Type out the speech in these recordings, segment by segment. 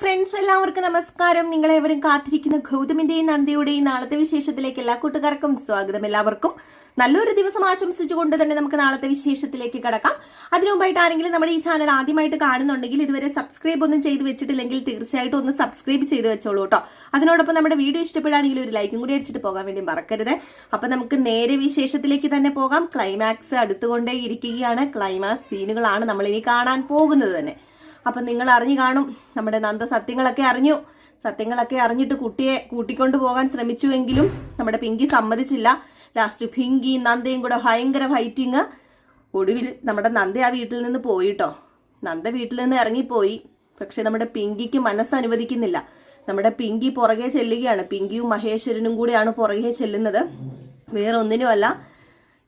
Friends എല്ലാവർക്കും നമസ്കാരം. നിങ്ങളെവരും കാത്തിരിക്കുന്ന ഗൗതമിന്റെയും നന്ദിയുടെയും നാളത്തെ വിശേഷത്തിലേക്ക് എല്ലാ കൂട്ടുകാർക്കും സ്വാഗതം എല്ലാവർക്കും. നല്ലൊരു ദിവസം ആശംസിച്ചുകൊണ്ട് തന്നെ നമുക്ക് നാളത്തെ വിശേഷത്തിലേക്ക് കടക്കാം. അതിനുമുമ്പായിട്ട് ആരെങ്കിലും നമ്മുടെ ഈ ചാനൽ ആദ്യമായിട്ട് കാണുന്നുണ്ടെങ്കിൽ ഇതുവരെ സബ്സ്ക്രൈബ് ഒന്നും ചെയ്ത് വെച്ചിട്ടില്ലെങ്കിൽ തീർച്ചയായിട്ടും ഒന്ന് സബ്സ്ക്രൈബ് ചെയ്ത് വെച്ചോളൂ കേട്ടോ. അതിനോടൊപ്പം നമ്മുടെ വീഡിയോ ഇഷ്ടപ്പെടുകയാണെങ്കിൽ ഒരു ലൈക്കും കൂടി അടിച്ചിട്ട് പോകാൻ വേണ്ടി മറക്കരുത്. അപ്പൊ നമുക്ക് നേരെ വിശേഷത്തിലേക്ക് തന്നെ പോകാം. ക്ലൈമാക്സ് അടുത്തുകൊണ്ടേ ഇരിക്കുകയാണ് ക്ലൈമാക്സ് സീനുകളാണ് നമ്മളിനി കാണാൻ പോകുന്നത് തന്നെ. അപ്പം നിങ്ങൾ അറിഞ്ഞു കാണും. നമ്മുടെ നന്ദ സത്യങ്ങളൊക്കെ അറിഞ്ഞു. സത്യങ്ങളൊക്കെ അറിഞ്ഞിട്ട് കുട്ടിയെ കൂട്ടിക്കൊണ്ട് പോകാൻ ശ്രമിച്ചുവെങ്കിലും നമ്മുടെ പിങ്കി സമ്മതിച്ചില്ല. ലാസ്റ്റ് പിങ്കി നന്ദയും കൂടെ ഭയങ്കര ഫൈറ്റിങ് ഒടുവിൽ നമ്മുടെ നന്ദ ആ വീട്ടിൽ നിന്ന് പോയിട്ടോ. നന്ദ വീട്ടിൽ നിന്ന് ഇറങ്ങിപ്പോയി. പക്ഷെ നമ്മുടെ പിങ്കിക്ക് മനസ്സനുവദിക്കുന്നില്ല നമ്മുടെ പിങ്കി പുറകെ ചെല്ലുകയാണ്. പിങ്കിയും മഹേശ്വരനും കൂടെയാണ് പുറകെ ചെല്ലുന്നത്. വേറെ ഒന്നിനുമല്ല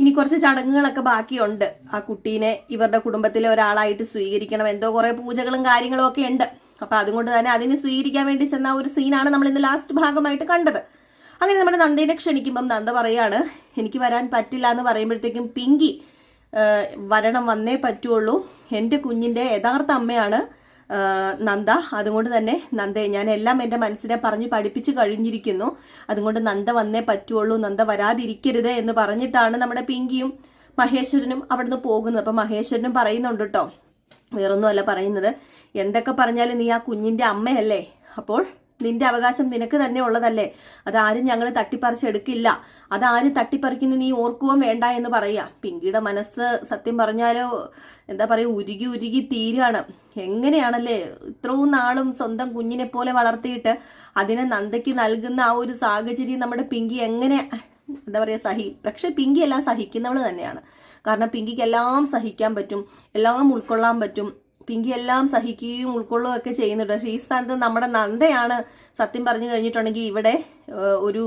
ഇനി കുറച്ച് ചടങ്ങുകളൊക്കെ ബാക്കിയുണ്ട്. ആ കുട്ടീനെ ഇവരുടെ കുടുംബത്തിലെ ഒരാളായിട്ട് സ്വീകരിക്കണം. എന്തോ കുറെ പൂജകളും കാര്യങ്ങളും ഒക്കെ ഉണ്ട്. അപ്പൊ അതുകൊണ്ട് തന്നെ അതിനെ സ്വീകരിക്കാൻ വേണ്ടി ചെന്ന ഒരു സീനാണ് നമ്മൾ ഇന്ന് ലാസ്റ്റ് ഭാഗമായിട്ട് കണ്ടത്. അങ്ങനെ നമ്മുടെ നന്ദേനെ ക്ഷണിക്കുമ്പം നന്ദ പറയാണ് എനിക്ക് വരാൻ പറ്റില്ല എന്ന് പറയുമ്പോഴത്തേക്കും പിങ്കി വരണം വന്നേ പറ്റുള്ളൂ. എന്റെ കുഞ്ഞിന്റെ യഥാർത്ഥ അമ്മയാണ്. നന്ദ അതുകൊണ്ട് തന്നെ നന്ദയെ ഞാൻ എല്ലാം എന്റെ മനസ്സിനെ പറഞ്ഞ് പഠിപ്പിച്ച് കഴിഞ്ഞിരിക്കുന്നു. അതുകൊണ്ട് നന്ദ വന്നേ പറ്റുള്ളൂ നന്ദ വരാതിരിക്കരുത് എന്ന് പറഞ്ഞിട്ടാണ് നമ്മുടെ പിങ്കിയും മഹേശ്വരനും അവിടുന്ന് പോകുന്നത്. അപ്പം മഹേശ്വരനും പറയുന്നുണ്ട് കേട്ടോ വേറൊന്നുമല്ല പറയുന്നത്. എന്തൊക്കെ പറഞ്ഞാലും നീ ആ കുഞ്ഞിന്റെ അമ്മയല്ലേ? അപ്പോൾ നിന്റെ അവകാശം നിനക്ക് തന്നെ ഉള്ളതല്ലേ? അതാരും ഞങ്ങൾ തട്ടിപ്പറിച്ചെടുക്കില്ല അതാരും തട്ടിപ്പറിക്കുന്നു നീ ഓർക്കുകയും വേണ്ട എന്ന് പറയുക. പിങ്കിയുടെ മനസ്സ് സത്യം പറഞ്ഞാലോ എന്താ പറയുക ഉരുകി ഉരുകി തീരാണ്. എങ്ങനെയാണല്ലേ ഇത്രയും നാളും സ്വന്തം കുഞ്ഞിനെ പോലെ വളർത്തിയിട്ട് അതിനെ നന്ദയ്ക്ക് നൽകുന്ന ആ ഒരു സാഹചര്യം നമ്മുടെ പിങ്കി എങ്ങനെ എന്താ പറയുക സഹി പക്ഷെ പിങ്കി എല്ലാം സഹിക്കുന്നവൾ തന്നെയാണ്. കാരണം പിങ്കിക്ക് എല്ലാം സഹിക്കാൻ പറ്റും എല്ലാം ഉൾക്കൊള്ളാൻ പറ്റും. പിങ്കി എല്ലാം സഹിക്കുകയും ഉൾക്കൊള്ളുകയും ഒക്കെ ചെയ്യുന്നുണ്ട്. പക്ഷേ ഈ സ്ഥാനത്ത് നമ്മുടെ നന്ദയാണ് സത്യം പറഞ്ഞു കഴിഞ്ഞിട്ടുണ്ടെങ്കിൽ ഇവിടെ ഒരു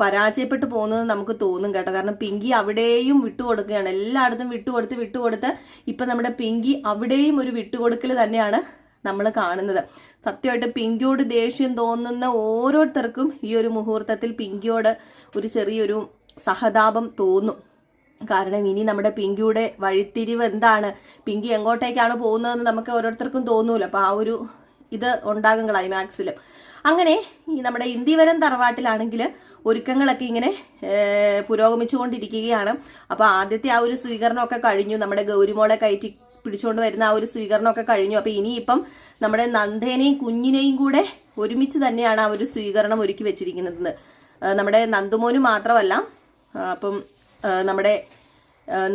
പരാജയപ്പെട്ടു പോകുന്നത് നമുക്ക് തോന്നും കേട്ടോ. കാരണം പിങ്കി അവിടെയും വിട്ടുകൊടുക്കുകയാണ്. എല്ലായിടത്തും വിട്ടുകൊടുത്ത് വിട്ടുകൊടുത്ത് ഇപ്പം നമ്മുടെ പിങ്കി അവിടെയും ഒരു വിട്ടുകൊടുക്കൽ തന്നെയാണ് നമ്മൾ കാണുന്നത്. സത്യമായിട്ട് പിങ്കിയോട് ദേഷ്യം തോന്നുന്ന ഓരോരുത്തർക്കും ഈ ഒരു മുഹൂർത്തത്തിൽ പിങ്കിയോട് ഒരു ചെറിയൊരു സഹതാപം തോന്നും. കാരണം ഇനി നമ്മുടെ പിങ്കിയുടെ വഴിത്തിരിവ് എന്താണ്? പിങ്കി എങ്ങോട്ടേക്കാണ് പോകുന്നതെന്ന് നമുക്ക് ഓരോരുത്തർക്കും തോന്നൂല. അപ്പോൾ ആ ഒരു ഇത് ഉണ്ടാകും ക്ലൈമാക്സിലും അങ്ങനെ ഈ നമ്മുടെ ഇന്ത്യവരം തറവാട്ടിലാണെങ്കിൽ ഒരുക്കങ്ങളൊക്കെ ഇങ്ങനെ പുരോഗമിച്ചുകൊണ്ടിരിക്കുകയാണ്. അപ്പോൾ ആദ്യത്തെ ആ ഒരു സ്വീകരണമൊക്കെ കഴിഞ്ഞു. നമ്മുടെ ഗൗരിമോളെ കയറ്റി പിടിച്ചുകൊണ്ട് വരുന്ന ആ ഒരു സ്വീകരണമൊക്കെ കഴിഞ്ഞു. അപ്പോൾ ഇനിയിപ്പം നമ്മുടെ നന്ദേനെയും കുഞ്ഞിനെയും കൂടെ ഒരുമിച്ച് തന്നെയാണ് ആ ഒരു സ്വീകരണം ഒരുക്കി വെച്ചിരിക്കുന്നത്. നമ്മുടെ നന്ദുമോന് മാത്രമല്ല അപ്പം നമ്മുടെ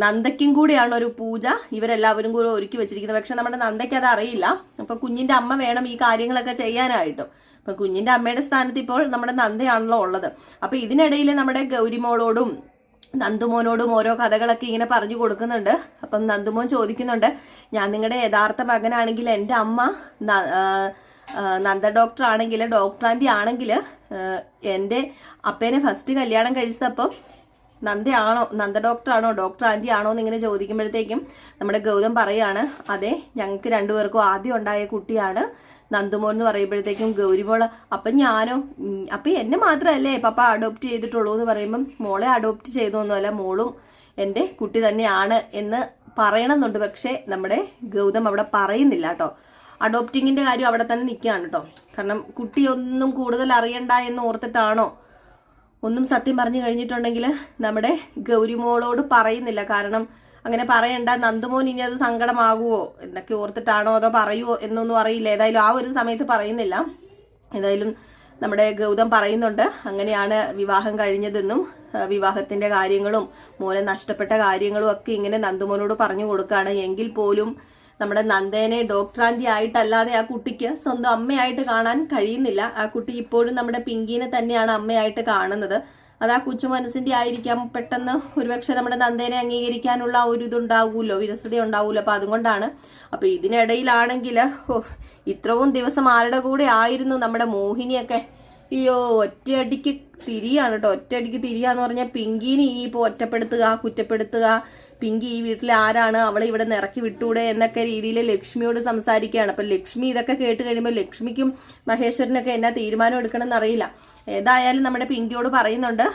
നന്ദയ്ക്കും കൂടിയാണ് ഒരു പൂജ. ഇവരെല്ലാവരും കൂടെ ഒരുക്കി വെച്ചിരിക്കുന്നത്. പക്ഷെ നമ്മുടെ നന്ദയ്ക്ക് അത് അറിയില്ല. അപ്പൊ കുഞ്ഞിന്റെ അമ്മ വേണം ഈ കാര്യങ്ങളൊക്കെ ചെയ്യാനായിട്ടും. അപ്പൊ കുഞ്ഞിന്റെ അമ്മയുടെ സ്ഥാനത്ത് ഇപ്പോൾ നമ്മുടെ നന്ദയാണല്ലോ ഉള്ളത്. അപ്പൊ ഇതിനിടയിൽ നമ്മുടെ ഗൗരിമോളോടും നന്ദുമോനോടും ഓരോ കഥകളൊക്കെ ഇങ്ങനെ പറഞ്ഞു കൊടുക്കുന്നുണ്ട്. അപ്പം നന്ദുമോൻ ചോദിക്കുന്നുണ്ട് ഞാൻ നിങ്ങളുടെ യഥാർത്ഥ മകനാണെങ്കിൽ എന്റെ അമ്മ നന്ദ ഡോക്ടർ ആണെങ്കിൽ ഡോക്ടർ ആണെങ്കിൽ എന്റെ അപ്പേനെ ഫസ്റ്റ് കല്യാണം കഴിച്ചതപ്പം നന്ദയാണോ? നന്ദ ഡോക്ടറാണോ? ഡോക്ടർ ആന്റി ആണോ എന്ന് ഇങ്ങനെ ചോദിക്കുമ്പോഴത്തേക്കും നമ്മുടെ ഗൗതം പറയാണ് അതെ ഞങ്ങൾക്ക് രണ്ടുപേർക്കും ആദ്യം ഉണ്ടായ കുട്ടിയാണ് നന്ദുമോൻ എന്ന് പറയുമ്പോഴത്തേക്കും ഗൗരിമോൾ അപ്പം ഞാനോ? അപ്പം എന്നെ മാത്രമല്ലേ പപ്പ അഡോപ്റ്റ് ചെയ്തിട്ടുള്ളൂ എന്ന് പറയുമ്പം മോളെ അഡോപ്റ്റ് ചെയ്തൊന്നുമല്ല മോളും എന്റെ കുട്ടി തന്നെയാണ് എന്ന് പറയണമെന്നുണ്ട്. പക്ഷേ നമ്മുടെ ഗൗതം അവിടെ പറയുന്നില്ല കേട്ടോ. അഡോപ്റ്റിങ്ങിന്റെ കാര്യം അവിടെ തന്നെ നിൽക്കുകയാണ് കേട്ടോ. കാരണം കുട്ടിയൊന്നും കൂടുതൽ അറിയണ്ട എന്ന് ഓർത്തിട്ടാണോ ഒന്നും സത്യം പറഞ്ഞു കഴിഞ്ഞിട്ടുണ്ടെങ്കിൽ നമ്മുടെ ഗൗരിമോളോട് പറയുന്നില്ല. കാരണം അങ്ങനെ പറയണ്ട. നന്ദുമോൻ ഇനി അത് സങ്കടമാകുമോ എന്നൊക്കെ ഓർത്തിട്ടാണോ അതോ പറയുമോ എന്നൊന്നും അറിയില്ല. ഏതായാലും ആ ഒരു സമയത്ത് പറയുന്നില്ല. ഏതായാലും നമ്മുടെ ഗൗതം പറയുന്നുണ്ട്. അങ്ങനെയാണ് വിവാഹം കഴിഞ്ഞതെന്നും വിവാഹത്തിന്റെ കാര്യങ്ങളും മോനെ നഷ്ടപ്പെട്ട കാര്യങ്ങളും ഒക്കെ ഇങ്ങനെ നന്ദുമോനോട് പറഞ്ഞു കൊടുക്കുകയാണ് എങ്കിൽ പോലും നമ്മുടെ നന്ദേനെ ഡോക്ടറാന്റി ആയിട്ടല്ലാതെ ആ കുട്ടിക്ക് സ്വന്തം അമ്മയായിട്ട് കാണാൻ കഴിയുന്നില്ല. ആ കുട്ടി ഇപ്പോഴും നമ്മുടെ പിങ്കീനെ തന്നെയാണ് അമ്മയായിട്ട് കാണുന്നത്. അത് ആ കൊച്ചു മനസ്സിന്റെ ആയിരിക്കാം. പെട്ടെന്ന് ഒരുപക്ഷെ നമ്മുടെ നന്ദേനെ അംഗീകരിക്കാനുള്ള ഒരു ഇതുണ്ടാവുമല്ലോ വിരസത ഉണ്ടാവുമല്ലോ അപ്പോൾ അതുകൊണ്ടാണ്. അപ്പോൾ ഇതിനിടയിലാണെങ്കിൽ ഓ ഇത്രയും ദിവസം ആരുടെ കൂടെ ആയിരുന്നു നമ്മുടെ മോഹിനിയൊക്കെ? അയ്യോ ഒറ്റയടിക്ക് തിരിയാണ് കേട്ടോ. ഒറ്റയടിക്ക് തിരിയാന്ന് പറഞ്ഞാൽ പിങ്കീനെ ഇനിയിപ്പോൾ ഒറ്റപ്പെടുത്തുക കുറ്റപ്പെടുത്തുക പിങ്കി ഈ വീട്ടിൽ ആരാണ്? അവളെ ഇവിടെ നിറക്കി വിട്ടൂടെ എന്നൊക്കെ രീതിയിൽ ലക്ഷ്മിയോട് സംസാരിക്കുകയാണ്. അപ്പം ലക്ഷ്മി ഇതൊക്കെ കേട്ട് കഴിയുമ്പോൾ ലക്ഷ്മിക്കും മഹേശ്വരനൊക്കെ എന്നാ തീരുമാനം എടുക്കണം എന്നറിയില്ല ഏതായാലും നമ്മുടെ പിങ്കിയോട് പറയുന്നുണ്ട്.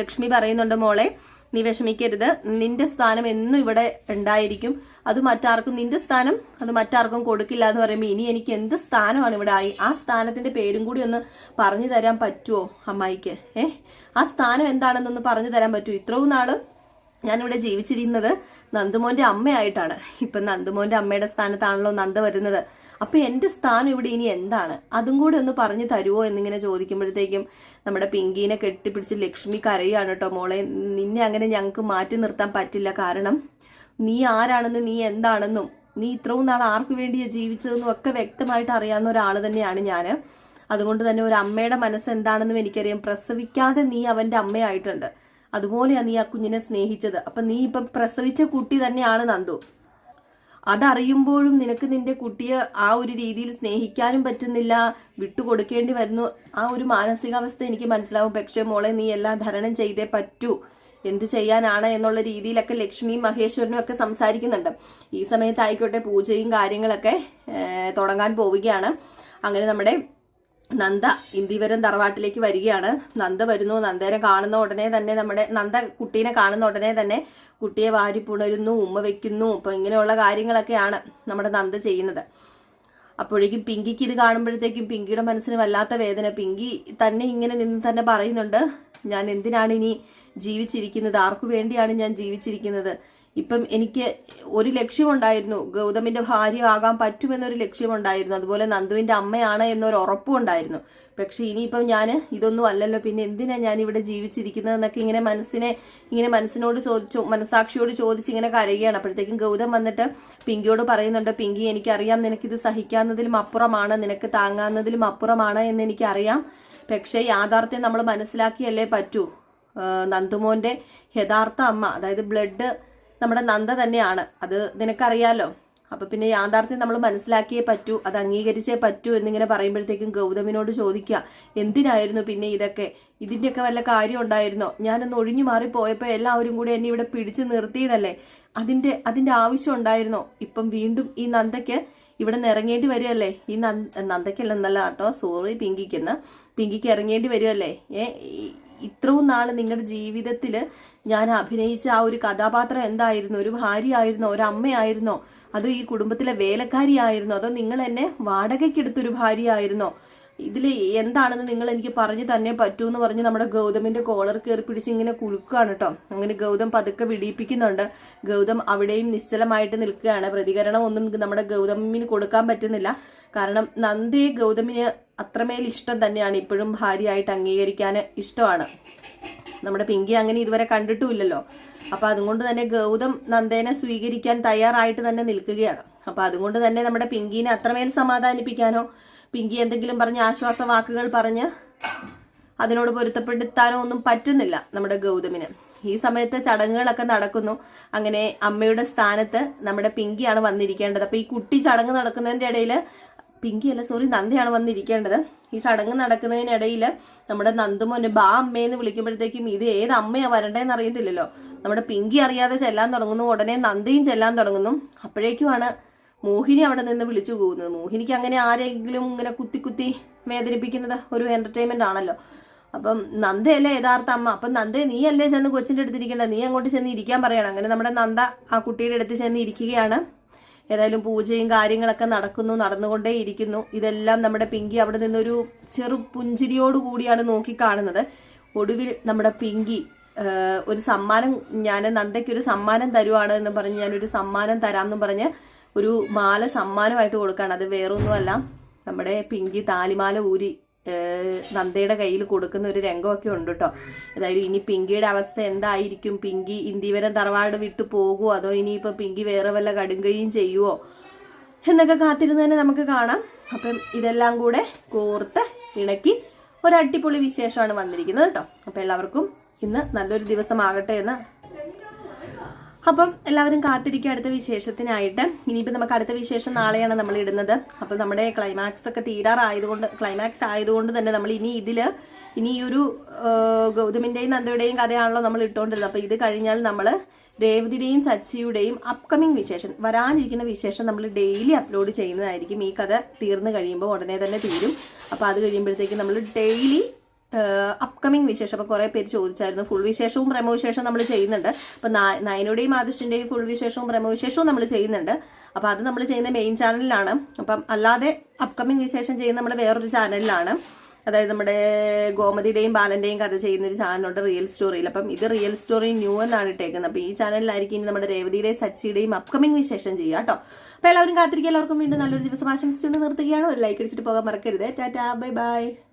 ലക്ഷ്മി പറയുന്നുണ്ട് മോളെ നീ വിഷമിക്കരുത്. നിന്റെ സ്ഥാനം എന്നും ഇവിടെ ഉണ്ടായിരിക്കും. അത് മറ്റാർക്കും നിന്റെ സ്ഥാനം അത് മറ്റാർക്കും കൊടുക്കില്ല എന്ന് പറയുമ്പോൾ ഇനി എനിക്ക് എന്ത് സ്ഥാനമാണ് ഇവിടെ? ആയി ആ സ്ഥാനത്തിന്റെ പേരും കൂടി ഒന്ന് പറഞ്ഞു തരാൻ പറ്റുമോ അമ്മായിക്ക്? ഏ ആ സ്ഥാനം എന്താണെന്നൊന്ന് പറഞ്ഞു തരാൻ പറ്റുമോ? ഇത്രയും നാളും ഞാനിവിടെ ജീവിച്ചിരുന്നത് നന്ദുമോന്റെ അമ്മയായിട്ടാണ്. ഇപ്പം നന്ദുമോന്റെ അമ്മയുടെ സ്ഥാനത്താണല്ലോ നന്ദ വരുന്നത്. അപ്പൊ എന്റെ സ്ഥാനം ഇവിടെ ഇനി എന്താണ്? അതും കൂടി ഒന്ന് പറഞ്ഞു തരുമോ എന്നിങ്ങനെ ചോദിക്കുമ്പോഴത്തേക്കും നമ്മുടെ പിങ്കീനെ കെട്ടിപ്പിടിച്ച് ലക്ഷ്മി കരയാണ് കേട്ടോ മോളെ. നിന്നെ അങ്ങനെ ഞങ്ങൾക്ക് മാറ്റി നിർത്താൻ പറ്റില്ല. കാരണം നീ ആരാണെന്ന് നീ എന്താണെന്നും നീ ഇത്രയും നാൾ ആർക്കു വേണ്ടിയാ ജീവിച്ചതെന്നും ഒക്കെ വ്യക്തമായിട്ട് അറിയാവുന്ന ഒരാൾ തന്നെയാണ് ഞാൻ അതുകൊണ്ട് തന്നെ ഒരു അമ്മയുടെ മനസ്സ് എന്താണെന്നും എനിക്കറിയാം. പ്രസവിക്കാതെ നീ അവന്റെ അമ്മയായിട്ടുണ്ട്. അതുപോലെയാണ് നീ ആ കുഞ്ഞിനെ സ്നേഹിച്ചത്. അപ്പൊ നീ ഇപ്പം പ്രസവിച്ച കുട്ടി തന്നെയാണ് നന്ദു. അതറിയുമ്പോഴും നിനക്ക് നിന്റെ കുട്ടിയെ ആ ഒരു രീതിയിൽ സ്നേഹിക്കാനും പറ്റുന്നില്ല. വിട്ടുകൊടുക്കേണ്ടി വരുന്നു. ആ ഒരു മാനസികാവസ്ഥ എനിക്ക് മനസ്സിലാവും. പക്ഷേ മോളെ നീ എല്ലാം ധരണം ചെയ്തേ പറ്റൂ. എന്ത് ചെയ്യാനാണ് എന്നുള്ള രീതിയിലൊക്കെ ലക്ഷ്മിയും മഹേശ്വരനും ഒക്കെ സംസാരിക്കുന്നുണ്ട്. ഈ സമയത്തായിക്കോട്ടെ പൂജയും കാര്യങ്ങളൊക്കെ തുടങ്ങാൻ പോവുകയാണ്. അങ്ങനെ നമ്മുടെ നന്ദ ഇന്ദിവരം തറവാട്ടിലേക്ക് വരികയാണ്. നന്ദ വരുന്നു. നന്ദേനെ കാണുന്ന ഉടനെ തന്നെ നമ്മുടെ നന്ദ കുട്ടീനെ കാണുന്ന ഉടനെ തന്നെ കുട്ടിയെ വാരി പുണരുന്നു ഉമ്മ വെക്കുന്നു. അപ്പോൾ ഇങ്ങനെയുള്ള കാര്യങ്ങളൊക്കെയാണ് നമ്മുടെ നന്ദ ചെയ്യുന്നത്. അപ്പോഴേക്കും പിങ്കിക്ക് ഇത് കാണുമ്പോഴത്തേക്കും പിങ്കിയുടെ മനസ്സിന് വല്ലാത്ത വേദന. പിങ്കി തന്നെ ഇങ്ങനെ നിന്ന് തന്നെ പറയുന്നുണ്ട് ഞാൻ എന്തിനാണ് ഇനി ജീവിച്ചിരിക്കുന്നത്? ആർക്കു വേണ്ടിയാണ് ഞാൻ ജീവിച്ചിരിക്കുന്നത്? ഇപ്പം എനിക്ക് ഒരു ലക്ഷ്യമുണ്ടായിരുന്നു ഗൗതമിന്റെ ഭാര്യ ആകാൻ പറ്റുമെന്നൊരു ലക്ഷ്യമുണ്ടായിരുന്നു അതുപോലെ നന്ദുവിന്റെ അമ്മയാണ് എന്നൊരു ഉറപ്പും ഉണ്ടായിരുന്നു. പക്ഷെ ഇനിയിപ്പം ഞാൻ ഇതൊന്നും അല്ലല്ലോ പിന്നെ എന്തിനാ ഞാൻ ഇവിടെ ജീവിച്ചിരിക്കുന്നത് എന്നൊക്കെ ഇങ്ങനെ മനസ്സിനെ ഇങ്ങനെ മനസ്സിനോട് ചോദിച്ചു മനസാക്ഷിയോട് ചോദിച്ച് ഇങ്ങനെ കരയുകയാണ്. അപ്പോഴത്തേക്കും ഗൗതം വന്നിട്ട് പിങ്കിയോട് പറയുന്നുണ്ട് പിങ്കി എനിക്കറിയാം നിനക്കിത് സഹിക്കാവുന്നതിലും അപ്പുറമാണ് നിനക്ക് താങ്ങാവുന്നതിലും അപ്പുറമാണ് എന്ന് എനിക്കറിയാം. പക്ഷേ യാഥാർത്ഥ്യം നമ്മൾ മനസ്സിലാക്കിയല്ലേ പറ്റൂ. നന്ദുമോന്റെ യഥാർത്ഥ അമ്മ അതായത് ബ്ലഡ് നമ്മുടെ നന്ദ തന്നെയാണ്. അത് നിനക്കറിയാലോ? അപ്പൊ പിന്നെ യാഥാർത്ഥ്യം നമ്മൾ മനസ്സിലാക്കിയേ പറ്റൂ അത് അംഗീകരിച്ചേ പറ്റൂ എന്നിങ്ങനെ പറയുമ്പോഴത്തേക്കും ഗൗതമിനോട് ചോദിക്കുക എന്തിനായിരുന്നു പിന്നെ ഇതൊക്കെ? ഇതിന്റെയൊക്കെ വല്ല കാര്യം ഉണ്ടായിരുന്നോ? ഞാനൊന്ന് ഒഴിഞ്ഞു മാറി പോയപ്പോൾ എല്ലാവരും കൂടി എന്നെ ഇവിടെ പിടിച്ചു നിർത്തിയതല്ലേ? അതിന്റെ അതിന്റെ ആവശ്യം ഉണ്ടായിരുന്നോ? ഇപ്പം വീണ്ടും ഈ നന്ദയ്ക്ക് ഇവിടെ നിന്ന് ഇറങ്ങേണ്ടി വരുമല്ലേ ഈ നന്ദ നന്ദയ്ക്കല്ലെന്നല്ല കേട്ടോ സോറി പിങ്കിക്കെന്ന് പിങ്കിക്ക് ഇറങ്ങേണ്ടി വരുമല്ലേ ഏ ഇത്രയും നാൾ നിങ്ങളുടെ ജീവിതത്തിൽ ഞാൻ അഭിനയിച്ച ആ ഒരു കഥാപാത്രം എന്തായിരുന്നു? ഒരു ഭാര്യയായിരുന്നോ? ഒരു അമ്മയായിരുന്നോ? അതോ ഈ കുടുംബത്തിലെ വേലക്കാരിയായിരുന്നോ? അതോ നിങ്ങൾ എന്നെ വാടകയ്ക്കെടുത്തൊരു ഭാര്യയായിരുന്നോ? ഇതിൽ എന്താണെന്ന് നിങ്ങൾ എനിക്ക് പറഞ്ഞു തന്നെ പറ്റൂ എന്ന് പറഞ്ഞ് നമ്മുടെ ഗൗതമിന്റെ കോളർ കയറി പിടിച്ച് ഇങ്ങനെ കുലുക്കുകയാണ് കേട്ടോ. അങ്ങനെ ഗൗതം പതുക്കെ വിടിയിപ്പിക്കുന്നുണ്ട്. ഗൗതം അവിടെയും നിശ്ചലമായിട്ട് നിൽക്കുകയാണ്. പ്രതികരണം ഒന്നും നമ്മുടെ ഗൗതമിന് കൊടുക്കാൻ പറ്റുന്നില്ല. കാരണം നന്ദിയെ ഗൗതമിന് അത്രമേൽ ഇഷ്ടം തന്നെയാണ്. ഇപ്പോഴും ഭാര്യയായിട്ട് അംഗീകരിക്കാൻ ഇഷ്ടമാണ്. നമ്മുടെ പിങ്കി അങ്ങനെ ഇതുവരെ കണ്ടിട്ടുമില്ലല്ലോ. അപ്പൊ അതുകൊണ്ട് തന്നെ ഗൗതം നന്ദേനെ സ്വീകരിക്കാൻ തയ്യാറായിട്ട് തന്നെ നിൽക്കുകയാണ്. അപ്പൊ അതുകൊണ്ട് തന്നെ നമ്മുടെ പിങ്കിനെ അത്രമേൽ സമാധാനിപ്പിക്കാനോ പിങ്കി എന്തെങ്കിലും പറഞ്ഞ് ആശ്വാസ വാക്കുകൾ പറഞ്ഞ് അതിനോട് പൊരുത്തപ്പെടുത്താനോ ഒന്നും പറ്റുന്നില്ല നമ്മുടെ ഗൗതമിന്. ഈ സമയത്ത് ചടങ്ങുകളൊക്കെ നടക്കുന്നു. അങ്ങനെ അമ്മയുടെ സ്ഥാനത്ത് നമ്മുടെ പിങ്കിയാണ് വന്നിരിക്കേണ്ടത്. അപ്പോൾ ഈ കുട്ടി ചടങ്ങ് നടക്കുന്നതിന്റെ ഇടയിൽ പിങ്കി അല്ല സോറി നന്ദയാണ് വന്നിരിക്കേണ്ടത്. ഈ ചടങ്ങ് നടക്കുന്നതിനിടയിൽ നമ്മുടെ നന്ദുമോനെ ബാ അമ്മയെന്ന് വിളിക്കുമ്പോഴത്തേക്കും ഇത് ഏത് അമ്മയാ വരണ്ടേന്ന് അറിയത്തില്ലല്ലോ. നമ്മുടെ പിങ്കി അറിയാതെ ചെല്ലാൻ തുടങ്ങുന്നു. ഉടനെ നന്ദയും ചെല്ലാൻ തുടങ്ങുന്നു. അപ്പോഴേക്കുമാണ് മോഹിനി അവിടെ നിന്ന് വിളിച്ചു പോകുന്നത് മോഹിനിക്ക് അങ്ങനെ ആരെങ്കിലും ഇങ്ങനെ കുത്തി കുത്തി വേദനിപ്പിക്കുന്നത് ഒരു എന്റർടൈൻമെന്റ് ആണല്ലോ. അപ്പം നന്ദയല്ലേ യഥാർത്ഥ അമ്മ? അപ്പം നന്ദ നീ അല്ലേ ചെന്ന് കൊച്ചിന്റെ അടുത്തിരിക്കേണ്ട നീ അങ്ങോട്ട് ചെന്ന് ഇരിക്കാൻ പറയണം. അങ്ങനെ നമ്മുടെ നന്ദ ആ കുട്ടിയുടെ അടുത്ത് ചെന്ന് ഇരിക്കുകയാണ്. ഏതായാലും പൂജയും കാര്യങ്ങളൊക്കെ നടക്കുന്നു നടന്നുകൊണ്ടേ ഇരിക്കുന്നു. ഇതെല്ലാം നമ്മുടെ പിങ്കി അവിടെ നിന്നൊരു ചെറു പുഞ്ചിരിയോട് കൂടിയാണ് നോക്കി കാണുന്നത്. ഒടുവിൽ നമ്മുടെ പിങ്കി ഒരു സമ്മാനം ഞാൻ നന്ദയ്ക്ക് ഒരു സമ്മാനം തരുവാണ് എന്ന് പറഞ്ഞ് ഞാനൊരു സമ്മാനം തരാമെന്നും പറഞ്ഞ് ഒരു മാല സമ്മാനമായിട്ട് കൊടുക്കുകയാണ്. അത് വേറൊന്നുമല്ല നമ്മുടെ പിങ്കി താലിമാല ഊരി നന്ദയുടെ കയ്യിൽ കൊടുക്കുന്ന ഒരു രംഗമൊക്കെ ഉണ്ട് കേട്ടോ. ഏതായാലും ഇനി പിങ്കിയുടെ അവസ്ഥ എന്തായിരിക്കും? പിങ്കി ഇന്ദിവരം തറവാട് വിട്ടു പോകുമോ അതോ ഇനിയിപ്പോൾ പിങ്കി വേറെ വല്ല കടുങ്കയും ചെയ്യുമോ എന്നൊക്കെ കാത്തിരുന്ന് തന്നെ നമുക്ക് കാണാം. അപ്പം ഇതെല്ലാം കൂടെ കോർത്ത് ഇണക്കി ഒരു അടിപൊളി വിശേഷമാണ് വന്നിരിക്കുന്നത് കേട്ടോ. അപ്പം എല്ലാവർക്കും ഇന്ന് നല്ലൊരു ദിവസമാകട്ടെ എന്ന് അപ്പം എല്ലാവരും കാത്തിരിക്കുക അടുത്ത വിശേഷത്തിനായിട്ട്. ഇനിയിപ്പോൾ നമുക്ക് അടുത്ത വിശേഷം നാളെയാണ് നമ്മൾ ഇടുന്നത്. അപ്പോൾ നമ്മുടെ ക്ലൈമാക്സ് ഒക്കെ തീരാറായതുകൊണ്ട് ക്ലൈമാക്സ് ആയതുകൊണ്ട് തന്നെ നമ്മൾ ഇനി ഇതിൽ ഇനി ഈ ഒരു ഗൗതമിന്റെയും നന്ദയുടെയും കഥയാണല്ലോ നമ്മൾ ഇട്ടുകൊണ്ടിരുന്നത് അപ്പോൾ ഇത് കഴിഞ്ഞാൽ നമ്മൾ രേവതിയുടെയും സച്ചിയുടെയും അപ്കമിങ് വിശേഷം വരാനിരിക്കുന്ന വിശേഷം നമ്മൾ ഡെയിലി അപ്ലോഡ് ചെയ്യുന്നതായിരിക്കും. ഈ കഥ തീർന്നു കഴിയുമ്പോൾ ഉടനെ തന്നെ തീരും. അപ്പോൾ അത് കഴിയുമ്പോഴത്തേക്ക് നമ്മൾ ഡെയിലി അപ്കമിങ് വിശേഷം. അപ്പോൾ കുറേ പേര് ചോദിച്ചായിരുന്നു. ഫുൾ വിശേഷവും പ്രമോ വിശേഷവും നമ്മൾ ചെയ്യുന്നുണ്ട്. അപ്പോൾ നയനുടേയും ആദിഷിന്റെയും ഫുൾ വിശേഷവും പ്രമോ വിശേഷവും നമ്മൾ ചെയ്യുന്നുണ്ട്. അപ്പോൾ അത് നമ്മൾ ചെയ്യുന്ന മെയിൻ ചാനലിലാണ് അപ്പം അല്ലാതെ അപ്കമിങ് വിശേഷം ചെയ്യുന്ന നമ്മൾ വേറൊരു ചാനലിലാണ് അതായത് നമ്മുടെ ഗോമതിയുടെയും ബാലന്റെയും കഥ ചെയ്യുന്ന ഒരു ചാനലുണ്ട് റിയൽ സ്റ്റോറിയിൽ അപ്പം ഇത് റിയൽ സ്റ്റോറി ന്യൂ എന്നാണ് ഇട്ടേക്കുന്നത്. അപ്പോൾ ഈ ചാനലിലായിരിക്കും ഇനി നമ്മുടെ രേവതിയുടെയും സച്ചിയുടെയും അപ്കമിങ് വിശേഷം ചെയ്യുക കേട്ടോ. അപ്പോൾ എല്ലാവരും കാത്തിരിക്കുക. എല്ലാവർക്കും വീണ്ടും നല്ലൊരു ദിവസം ആശംസിച്ചുകൊണ്ട് നിർത്തുകയാണ്. ഒരു ലൈക്ക് അടിച്ചിട്ട് പോകാൻ മറക്കരുത്. Tata bye bye.